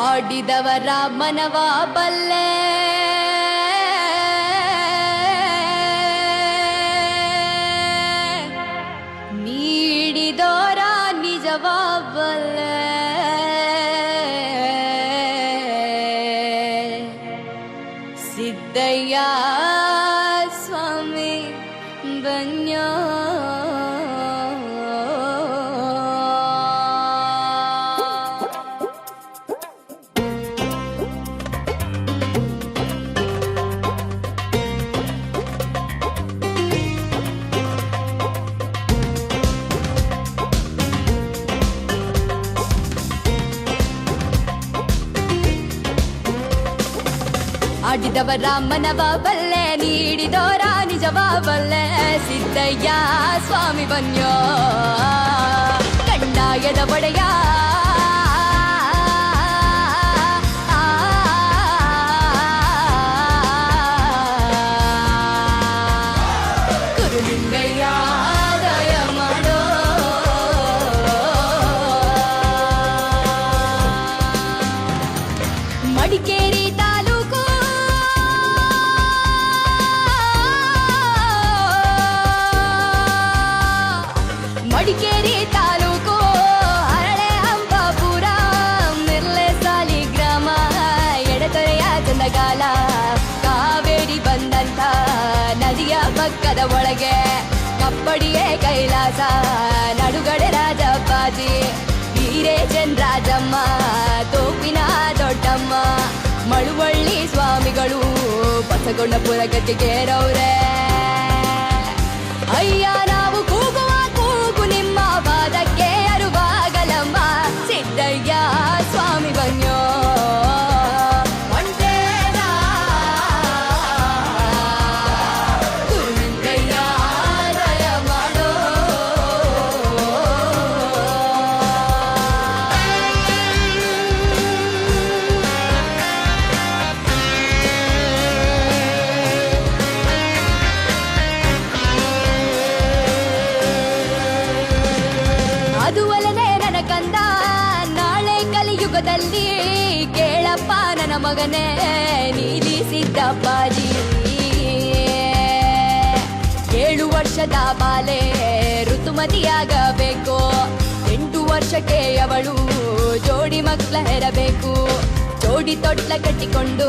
ಆಡಿದವರ ಮನವ ಬಲ್ಲೆ ನೀಡಿದೋರ ನಿಜವ ಬಲ್ಲೆ ಸಿದ್ದಯ್ಯ ಸ್ವಾಮಿ ಬನ್ಯೋ ಆಡಿದವರ ಮನವ ಬಲ್ಲೆ ನೀಡಿದೋರ ನಿಜವ ಬಲ್ಲೆ ಸಿದ್ದಯ್ಯ ಸ್ವಾಮಿ ಬನ್ಯೋ ಕಂಡಾಯದ ಒಡೆಯ ಕುರುಲಿಂಗಯ್ಯ ಮಡಿಕೇರಿ ತಾಲೂಕು ಹರಳೆ ಹಂಪಾಪುರ ಮಿರ್ಲೆ ಸಾಲಿ ಗ್ರಾಮ, ಎಡತೊರೆಯ ಚಂದಗಾಲ, ಕಾವೇರಿ ಬಂದಂತ ನದಿಯ ಪಕ್ಕದ ಒಳಗೆ, ಕಪ್ಪಡಿಯೇ ಕೈಲಾಸ, ನಡುಗಡೆ ರಾಜಪ್ಪಾಜಿ, ವೀರೇಶನ್ ರಾಜಮ್ಮ, ತೋಪಿನ ದೊಡ್ಡಮ್ಮ, ಮಳುವಳ್ಳಿ ಸ್ವಾಮಿಗಳು ಬಸಗೊಂಡಪುರ ಗದ್ದಿಗೆರವ್ರೆ. ಅದು ನನ ಕಂದ. ನಾಳೆ ಕಲಿಯುಗದಲ್ಲಿ ಕೇಳಪ್ಪ ನನ್ನ ಮಗನೇ, ನೀಲಿ ಸಿದ್ದಪ್ಪಾಜಿ. ಏಳು ವರ್ಷದ ಬಾಲೆ ಋತುಮತಿಯಾಗಬೇಕು. ಎಂಟು ವರ್ಷಕ್ಕೆ ಅವಳು ಜೋಡಿ ಮಕ್ಕಳ ಹೆರಬೇಕು. ಜೋಡಿ ತೊಟ್ಲ ಕಟ್ಟಿಕೊಂಡು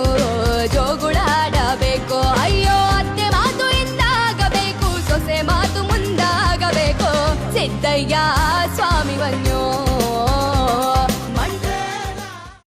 ಜೋಗುಳಾಡಬೇಕು ಅಯ್ಯೋ, ಅತ್ತೆ ಮಾತು ಇಂದಾಗಬೇಕು. ಸೊಸೆ ಮಾತು ಮುಂದಾಗಬೇಕು. ಸಿದ್ದಯ್ಯ sueño.